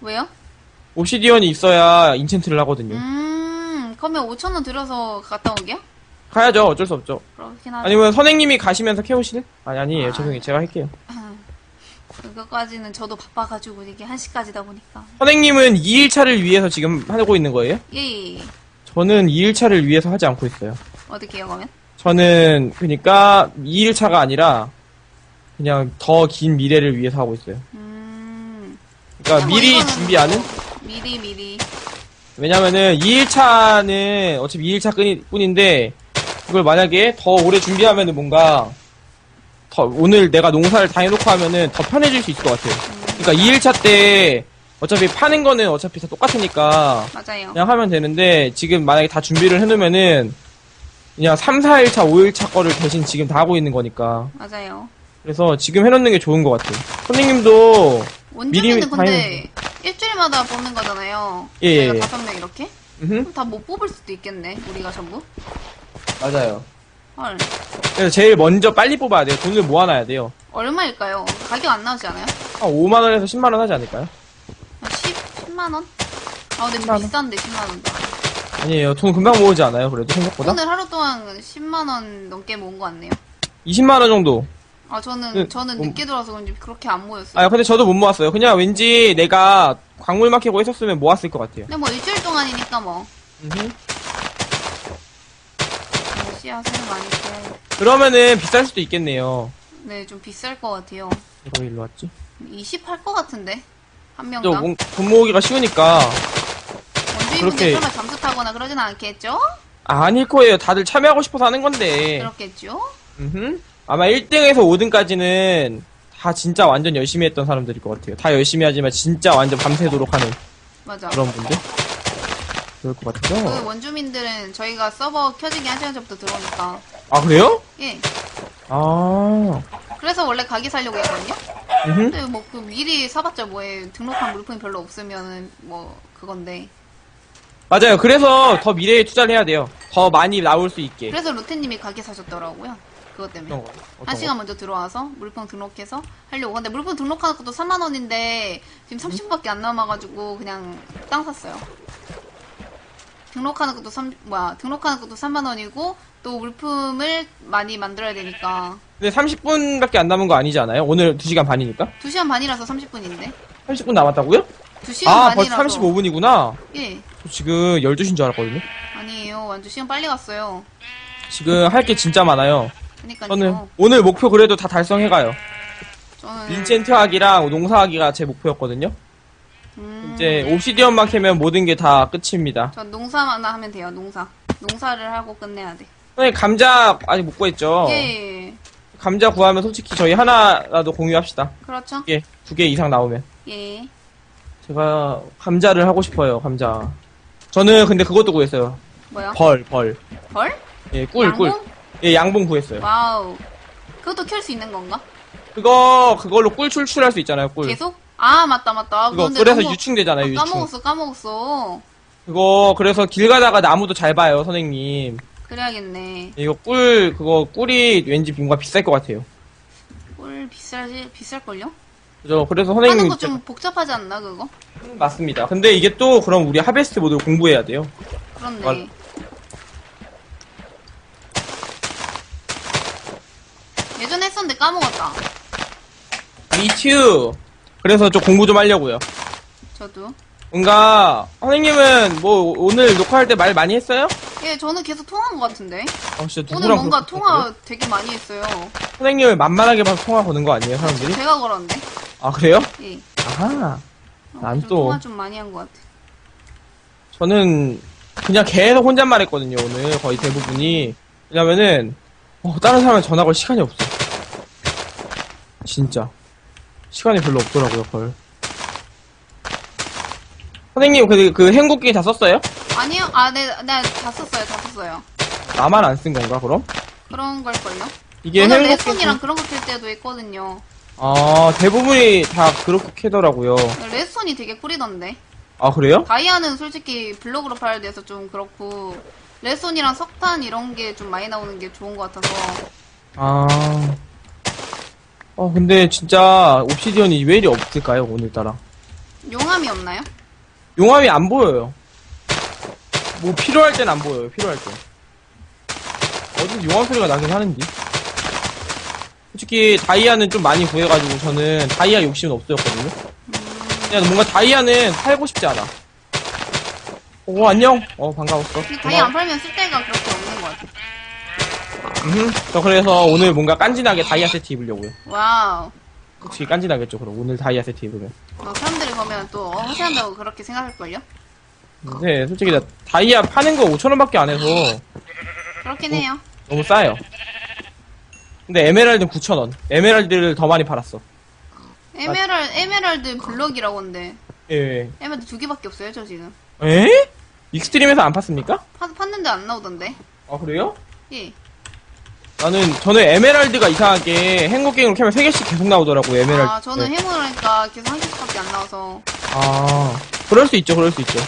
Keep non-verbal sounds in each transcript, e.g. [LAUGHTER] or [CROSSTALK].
왜요? 옵시디언이 있어야 인챈트를 하거든요. 음, 그러면 5천원 들여서 갔다 오게요? 가야죠. 어쩔 수 없죠. 그렇긴 하죠. 아니면 선생님이 가시면서 캐오실래? 아니, 아니에요. 죄송해요. 제가 할게요. [LAUGHS] 그거까지는 저도 바빠가지고 이게 1시까지다 보니까. 선생님은 2일차를 위해서 지금 하고 있는 거예요? 예, 예, 예. 저는 2일차를 위해서 하지 않고 있어요. 어떻게 해요, 그러면? 저는 그러니까 2일차가 아니라 그냥 더 긴 미래를 위해서 하고 있어요. 음. 그러니까 뭐 미리 준비하는? 뭐 미리, 미리. 왜냐면은 2일차는 어차피 2일차 끈이, 뿐인데 이걸 만약에 더 오래 준비하면은 뭔가 더 오늘 내가 농사를 다 해놓고 하면은 더 편해질 수 있을 것 같아요. 그러니까 2일차 때 어차피 파는 거는 어차피 다 똑같으니까 맞아요. 그냥 하면 되는데 지금 만약에 다 준비를 해놓으면은 그냥 3, 4일차, 5일차 거를 대신 지금 다 하고 있는 거니까 맞아요. 그래서 지금 해놓는 게 좋은 것 같아요. 선생님도 원주민은 미리 근데 일주일마다 뽑는 거잖아요. 예, 예, 저희가 예. 다섯 명 이렇게? 음흠, 그럼 다 못 뽑을 수도 있겠네, 우리가 전부. 맞아요. 헐. 그래서 제일 먼저 빨리 뽑아야 돼요. 돈을 모아놔야 돼요. 얼마일까요? 가격 안 나오지 않아요? 한 5만 원에서 10만 원 하지 않을까요? 한 10, 10만 원? 아, 근데 10만 좀 원. 비싼데, 10만원도. 아니에요. 돈 금방 모으지 않아요. 그래도 생각보다 오늘 하루 동안 10만 원 넘게 모은 것 같네요. 20만 원 정도. 아, 저는, 그, 저는 뭐- 늦게 들어와서 그런지 그렇게 안 모였어요. 아 근데 저도 못 모았어요. 그냥 왠지 내가 광물만 캐고 했었으면 모았을 것 같아요. 근데 뭐 일주일 동안이니까 뭐. 음흠. 뭐 씨앗을 많이 캐. 그러면은 비쌀 수도 있겠네요. 네, 좀 비쌀 것 같아요. 이거 일로 왔지? 20할 것 같은데? 한또 명당? 뭐- 돈 모으기가 쉬우니까 원주민분들 그렇게- 설마 잠수 타거나 그러진 않겠죠? 아, 아닐 거예요. 다들 참여하고 싶어서 하는 건데. 그렇겠죠? 음흠. 아마 1등에서 5등까지는 다 진짜 완전 열심히 했던 사람들일 것 같아요. 다 열심히 하지만 진짜 완전 밤새도록 하는 맞아. 그런 분들. 그럴 것 그 같아요. 원주민들은 저희가 서버 켜지기 한 시간 전부터 들어오니까. 아 그래요? 예. 아. 그래서 원래 가게 살려고 했거든요? 음흠. 근데 뭐 그 미리 사봤자 뭐에 등록한 물품이 별로 없으면은 뭐 그건데. 맞아요. 그래서 더 미래에 투자를 해야 돼요. 더 많이 나올 수 있게. 그래서 루테님이 가게 사셨더라고요. 그것 때문에. 어떤 거? 어떤 한 거? 시간 먼저 들어와서 물품 등록해서 하려고. 근데 물품 등록하는 것도 3만 원인데 지금 30분밖에 안 남아가지고 그냥 땅 샀어요. 등록하는 것도 3, 뭐야, 등록하는 것도 3만 원이고 또 물품을 많이 만들어야 되니까. 근데 30분밖에 안 남은 거 아니지 않아요? 오늘 2시간 반이니까? 2시간 반이라서 30분인데. 30분 남았다고요? 2시간 아, 벌써 반이라서. 35분이구나. 예. 저 지금 12시인 줄 알았거든요. 아니에요. 완전 시간 빨리 갔어요. 지금 할 게 진짜 많아요. 그니까요. 저는 오늘 목표 그래도 다 달성해가요. 저는. 인챈트 하기랑 농사 하기가 제 목표였거든요. 음, 이제 옵시디언만 캐면 모든 게 다 끝입니다. 전 농사만 하면 돼요. 농사. 농사를 하고 끝내야 돼. 선생님 감자 아직 못 구했죠? 예, 예, 예. 감자 구하면 솔직히 저희 하나라도 공유합시다. 그렇죠? 예, 두 개 이상 나오면. 예. 제가 감자를 하고 싶어요, 감자. 저는 근데 그것도 구했어요. 뭐야? 벌, 벌. 벌? 예, 꿀, 꿀. 양봉? 예, 양봉 구했어요. 와우. 그것도 켤 수 있는 건가? 그거, 그걸로 꿀 출출할 수 있잖아요, 꿀. 계속? 아, 맞다, 맞다. 그거 그런데 꿀에서 너무- 유충되잖아요, 아, 유충. 까먹었어, 까먹었어. 그거, 그래서 길 가다가 나무도 잘 봐요, 선생님. 그래야겠네. 이거 꿀, 그거 꿀이 왠지 뭔가 비쌀 것 같아요. 꿀 비싸지, 비쌀걸요? 그죠? 그래서 하는 선생님. 거 좀 복잡하지 않나, 그거? 음, 맞습니다. 근데 이게 또 그럼 우리 하베스트 모드를 공부해야 돼요. 그렇네. 맞- 예전에 까먹었다. 미튜. 그래서 좀 공부 좀 하려고요. 저도. 뭔가 선생님은 뭐 오늘 녹화할 때 말 많이 했어요? 예, 저는 계속 통화한 것 같은데. 어, 진짜 오늘 누구랑 뭔가 그렇게 통화 했어요? 되게 많이 했어요. 선생님을 만만하게 봐서 통화 거는 거 아니에요, 사람들이? 제가 걸었는데. 아 그래요? 예. 아하. 어, 난 좀 또- 통화 좀 많이 한 것 같아. 저는 그냥 계속 혼잣말 했거든요, 오늘 거의 대부분이. 왜냐면은 어, 다른 사람은 전화 걸 시간이 없어. 진짜. 시간이 별로 없더라고요, 걸. 선생님, 그, 그 행복기 다 썼어요? 아니요, 아, 네, 네, 다 썼어요, 다 썼어요. 나만 안 쓴 건가, 그럼? 그런 걸걸요? 이게 행복기. 레슨이랑 그런 거 킬 때도 했거든요. 아, 대부분이 다 그렇게 캐더라고요. 레슨이 되게 꿀이던데. 아, 그래요? 다이아는 솔직히 블록으로 팔아야 돼서 좀 그렇고, 레슨이랑 석탄 이런 게 좀 많이 나오는 게 좋은 것 같아서. 아. 어, 근데 진짜 옵시디언이 왜 이리 없을까요, 오늘따라? 용암이 없나요? 용암이 안 보여요. 뭐 필요할 땐 안 보여요. 필요할 때. 어딘 용암 소리가 나긴 하는데. 솔직히 다이아는 좀 많이 구해가지고 저는 다이아 욕심은 없었거든요. 그냥 뭔가 다이아는 팔고 싶지 않아. 오 안녕. 어 반가웠어. 근데 다이 안 팔면 쓸 데가 그렇게 없는. 음, 저 그래서 오늘 뭔가 깐진하게 다이아 세트 입으려고요. 와우. 솔직히 깐진하겠죠. 그럼 오늘 다이아 세트 입으면. 어, 사람들이 보면 또 어, 허세한다고 그렇게 생각할걸요? 근데 솔직히 나 다이아 파는 거 5천 원밖에 안 해서 그렇긴 해요. 너무 싸요. 근데 에메랄드는 9천 원. 에메랄드를 더 많이 팔았어. 에메랄, 에메랄드 블럭이라고 하는데, 예. 에메랄드 두 개밖에 없어요, 저 지금. 에? 익스트림에서 안 팠습니까? 파, 팠는데 안 나오던데. 아 그래요? 예. 나는 저는 에메랄드가 이상하게 행복게임으로 캐면 3개씩 계속 나오더라고요 에메랄드 아, 저는 해물을 하니까 계속 한 개씩밖에 안 나와서. 아 그럴 수 있죠 그럴 수 있죠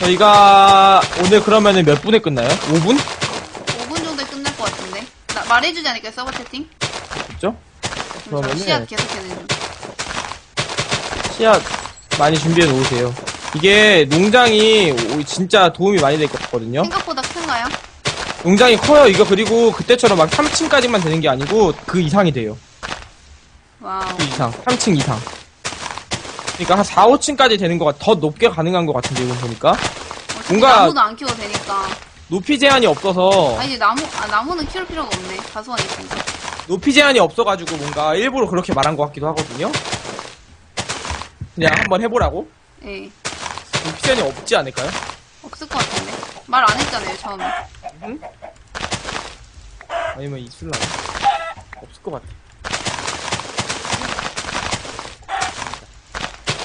저희가 오늘 그러면은 몇 분에 끝나요? 5분? 5분 정도에 끝날 것 같은데. 나, 말해주지 않을까요, 서버 채팅? 그럼 저 그러면은- 씨앗 계속 해는 중. 씨앗 많이 준비해 놓으세요 이게 농장이 오- 진짜 도움이 많이 될 것 같거든요 생각보다 큰가요? 농장이 커요 이거 그리고 그때처럼 막 3층까지만 되는 게 아니고 그 이상이 돼요 와우. 그 이상 3층 이상 그러니까 한 4, 5층까지 되는 것 같, 더 높게 가능한 것 같은데 이건 보니까 어차피 뭔가- 나무도 안 키워도 되니까. 높이 제한이 없어서 아, 이제 나무, 아, 나무는 키울 필요가 없네. 가수원 있으니까. 높이 제한이 없어가지고 뭔가 일부러 그렇게 말한 것 같기도 하거든요. 그냥 한번 해보라고? 예. 높이 제한이 없지 않을까요? 없을 것 같은데. 말 안 했잖아요, 처음에. 아니면 있을라나? 없을 것 같아.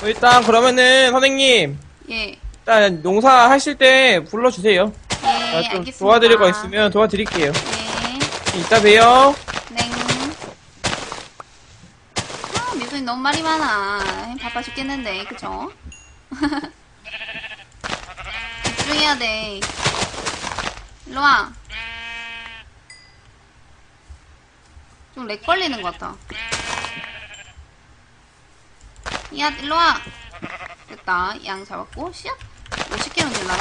어, 일단 그러면은 선생님 예. 일단 농사 하실 때 불러주세요. 예, 아, 좀 알겠습니다. 도와드릴 거 있으면 도와드릴게요. 예. 이따 봬요. 네. 아, 미소님 너무 말이 많아. 바빠 죽겠는데, 그쵸? [LAUGHS] 집중해야 돼. 일로 와. 좀 렉 걸리는 것 같아. 야, 일로 와. 됐다. 양 잡았고, 씨앗? 50개는 되려나?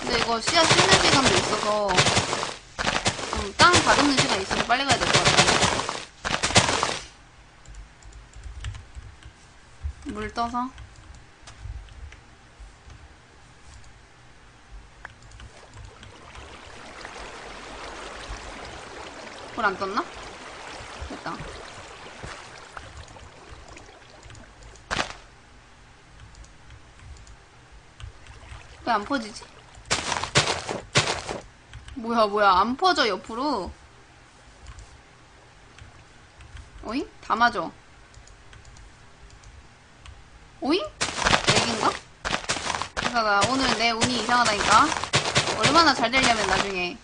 근데 이거 씨앗 씹는 시간도 있어서, 좀땅 다듬는 시간 있어서 빨리 가야 될 것 같아. 물 떠서. 불 안 떴나? 됐다. 왜 안 퍼지지? 뭐야, 뭐야, 안 퍼져, 옆으로. 오잉? 다 맞아. 오잉? 렉인가? 그러니까 나 오늘 내 운이 이상하다니까? 얼마나 잘 되려면 나중에.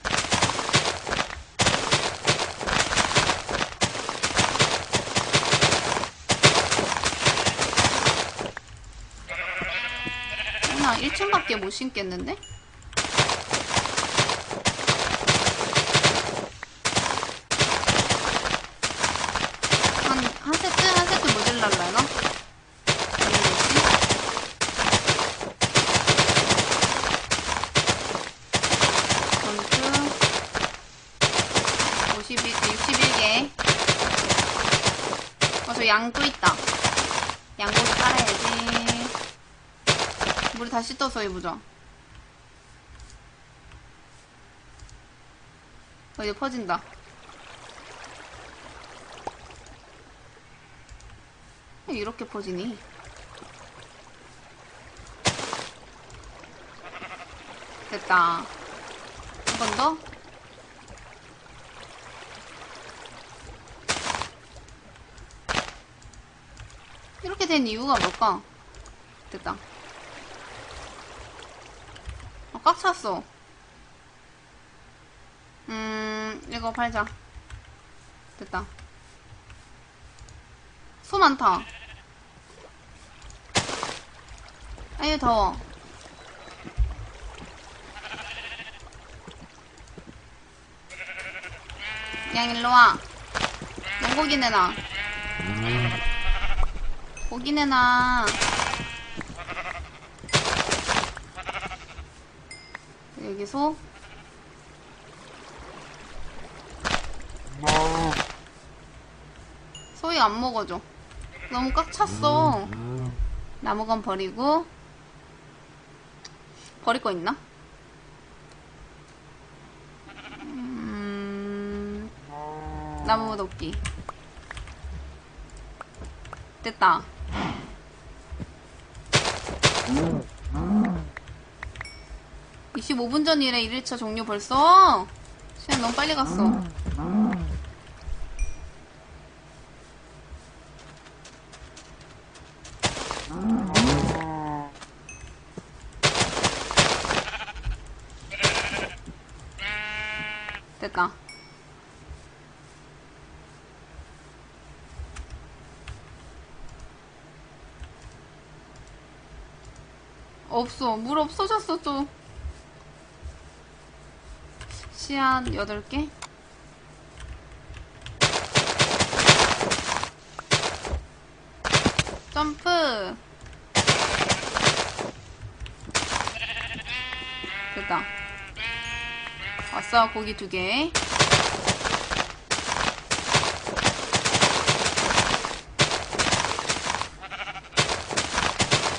나 1층밖에 못 신겠는데? 한, 한 세트? 한 세트 모질랄라나? 전투 51, 61개 어, 저 양도 있다 양고기 깔아야지 물이 다시 떠서 해보자 어, 이제 퍼진다 왜 이렇게 퍼지니? 됐다. 한 번 더. 이렇게 된 이유가 뭘까? 됐다. 아, 꽉 찼어. 음, 이거 팔자. 됐다. 소 많다. 아유, 더워. 양 일로 와. 양고기 내놔. 고기 내놔. 여기 소. 소희 안 먹어줘. 너무 꽉 찼어. 나무건 버리고. 버릴 거 있나? 음, 나무 돕기. 됐다. (25분) 전이래 1일차 종료 벌써 시간 너무 빨리 갔어 됐다 없어. 물 없어졌어, 또. 씨앗 8개? 점프! 됐다. 왔어, 고기 두 개.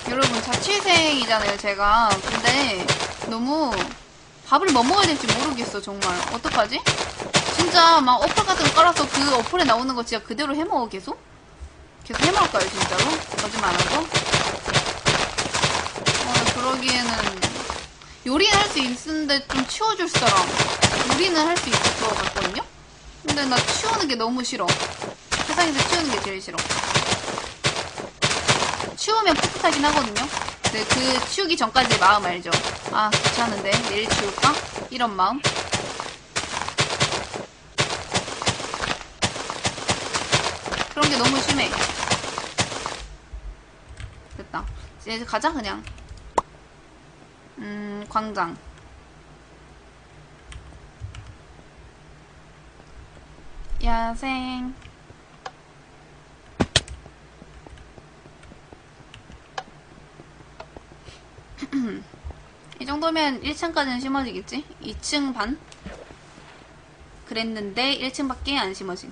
여러분 자취생이잖아요 제가 근데 너무 밥을 뭐 먹어야 될지 모르겠어 정말 어떡하지? 진짜 막 어플 같은 거 깔아서 그 어플에 나오는 거 진짜 그대로 해먹어 계속? 계속 해먹을까요 진짜로? 거짓말 안 하고? 어, 그러기에는 요리는 할 수 있는데 좀 치워줄 사람 요리는 할 수 있을 것 같거든요? 근데 나 치우는 게 너무 싫어 세상에서 치우는 게 제일 싫어 치우면 풋풋하긴 하거든요. 근데 그 치우기 전까지 마음 알죠? 아, 귀찮은데. 내일 치울까? 이런 마음. 그런 게 너무 심해. 됐다. 이제 가자, 그냥. 음, 광장. 야생. 정도면 1층까지는 심어지겠지? 2층 반? 그랬는데 1층밖에 안 심어진.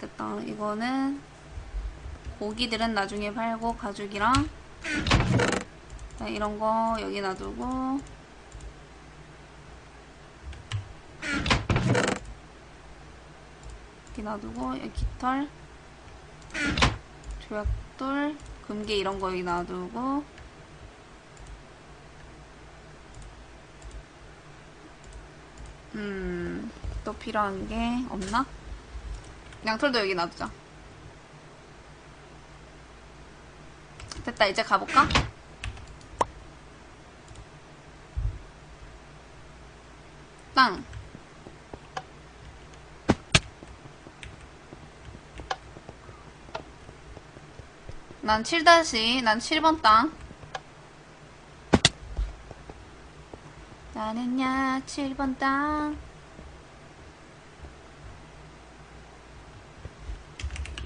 됐다. 이거는 고기들은 나중에 팔고 가죽이랑 자, 이런 거 여기 놔두고 여기 놔두고 여기 깃털 조약돌 금괴 이런 거 여기 놔두고 음, 또 필요한 게 없나? 양털도 여기 놔두자. 됐다, 이제 가볼까? 땅. 난 7다시, 난 7번 땅. 나는야, 7번 땅.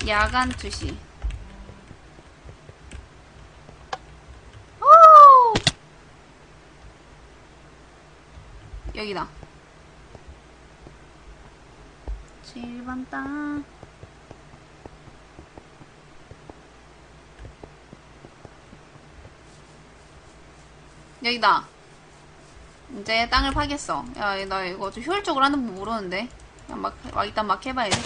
야간 투시. 오! 여기다. 7번 땅. 여기다. 이제 땅을 파겠어. 야, 나 이거 좀 효율적으로 하는 법 모르는데. 막, 막 일단 막 해봐야 돼.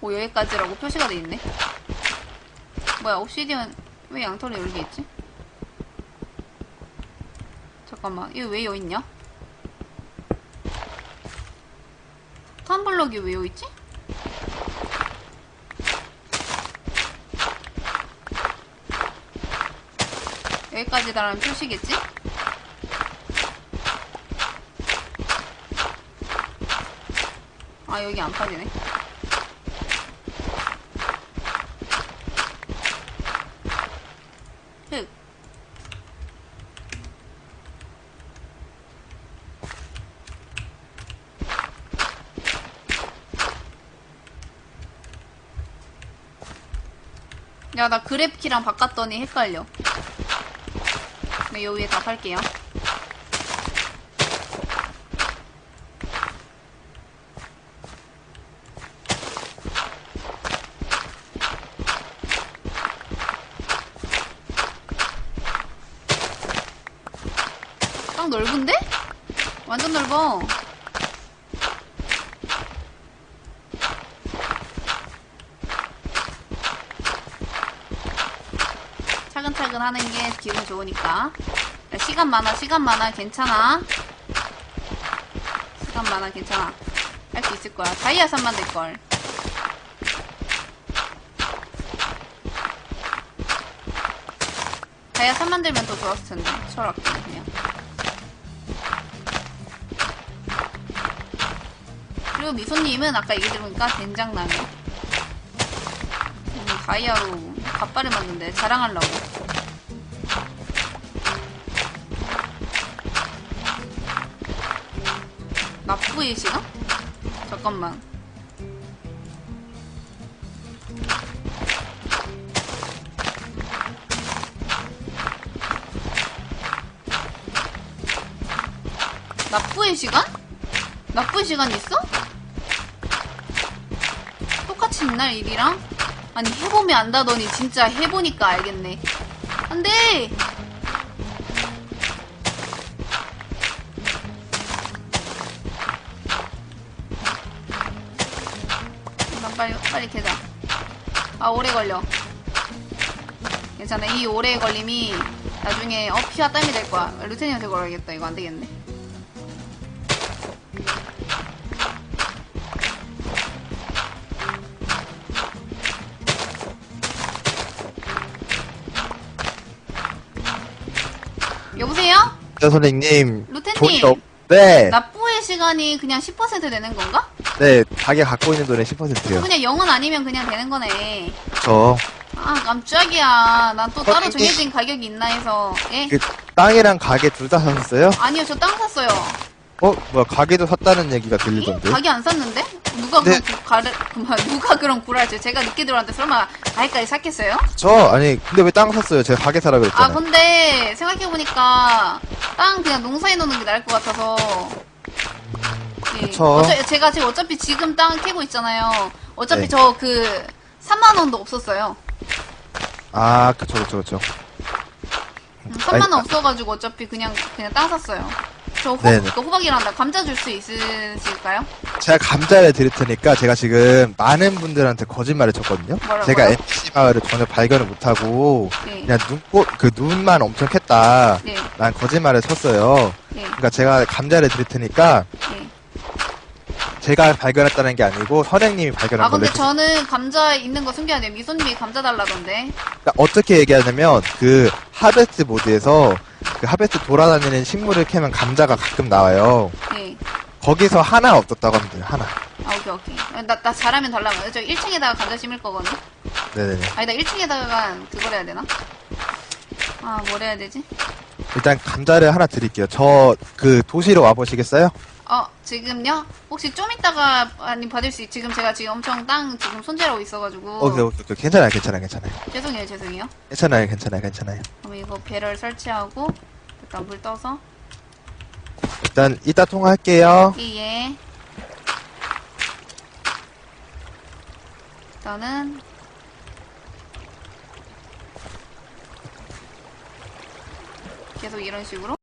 오, 여기까지라고 표시가 돼 있네. 뭐야, 옵시디언, 왜 양털이 여기 있지? 잠깐만, 이거 왜 여기 있냐? 텀블럭이 왜 여기 있지? 여기까지 달하면 표시겠지? 아 여기 안 빠지네 흑 야, 나 그래프키랑 바꿨더니 헷갈려. 네, 요 위에 다 팔게요. 딱 넓은데? 완전 넓어. 차근차근 하는 게 기분 좋으니까. 야, 시간 많아, 시간 많아, 괜찮아. 시간 많아, 괜찮아. 할 수 있을 거야. 다이아 3만 될걸. 다이아 3만 들면 더 좋았을 텐데. 철학 그냥. 그리고 미소님은 아까 얘기 들으니까 된장라면. 음, 다이아로 갓발을 만든데 자랑하려고. 시간? 잠깐만. 납부의 시간? 납부의 시간 있어? 똑같이 있나 일이랑? 아니 해보면 안다더니 진짜 해보니까 알겠네. 안돼. 빨리 계자. 아 오래 걸려. 괜찮아 이 오래 걸림이 나중에 어 피와 땀이 될 거야. 루테님한테 걸어야겠다. 이거 안 되겠네. 여보세요? 네, 선생님. 루테님. 돈이 없, 네. 납부의 시간이 그냥 10% 되는 건가? 네, 자기가 갖고 있는 돈의 10%요. 그냥 0은 아니면 그냥 되는 거네. 저, 아, 깜짝이야. 난 또 따로 선생님. 정해진 가격이 있나 해서. 예? 그, 땅이랑 가게 둘다 사셨어요? 아니요, 저 땅 샀어요. 어, 뭐야, 가게도 샀다는 얘기가 예? 들리던데. 가게 안 샀는데? 누가 네. 그런 구, 가를, 그만, 누가 그런 구라를 제가 늦게 들어왔는데 설마 가게까지 샀겠어요? 저, 아니, 근데 왜 땅 샀어요? 제가 가게 사라 아, 그랬잖아요. 근데 생각해 보니까 땅 그냥 농사해 놓는 게 나을 것 같아서. 예. 그쵸. 어차, 제가 지금 어차피 지금 땅 캐고 있잖아요. 어차피 네. 저 그 3만 원도 없었어요. 아, 그쵸, 그쵸, 그쵸. 음, 3만 원 없어가지고 어차피 그냥 그냥 땅 샀어요. 저 호, 네네. 그 호박이란다. 감자 줄 수 있으실까요? 제가 감자를 드릴 테니까 제가 지금 많은 분들한테 거짓말을 쳤거든요. 뭐라고요? 제가 MC 마을을 전혀 발견을 못하고 네. 그냥 눈꽃 그 눈만 엄청 캤다. 네. 난 거짓말을 쳤어요. 네. 그러니까 제가 감자를 드릴 테니까 네. 제가 발견했다는 게 아니고 선생님이 발견한 아 걸로 근데 해주세요. 저는 감자 있는 거 숨겨야 돼요. 미소님이 감자 달라던데. 그러니까 어떻게 얘기하냐면 그 하베스트 모드에서 그 하베스트 돌아다니는 식물을 캐면 감자가 가끔 나와요. 네. 거기서 하나 없었다고 하면 돼요. 하나. 아 오케이 오케이. 나, 나 잘하면 달라고. 저 1층에다가 감자 심을 거거든. 네네네. 아니다 1층에다가 그걸 해야 되나? 아 뭘 해야 되지? 일단 감자를 하나 드릴게요. 저 그 도시로 와 보시겠어요? 어 지금요? 혹시 좀 이따가 아니 받을 수 있... 지금 제가 지금 엄청 땅 지금 손질하고 있어가지고 오케이 오케이 오케이. 괜찮아요 괜찮아요 괜찮아요. 죄송해요 죄송해요. 괜찮아요 괜찮아요 괜찮아요. 그럼 이거 배를 설치하고 일단 물 떠서 일단 이따 통화할게요. 예예 일단은 계속 이런 식으로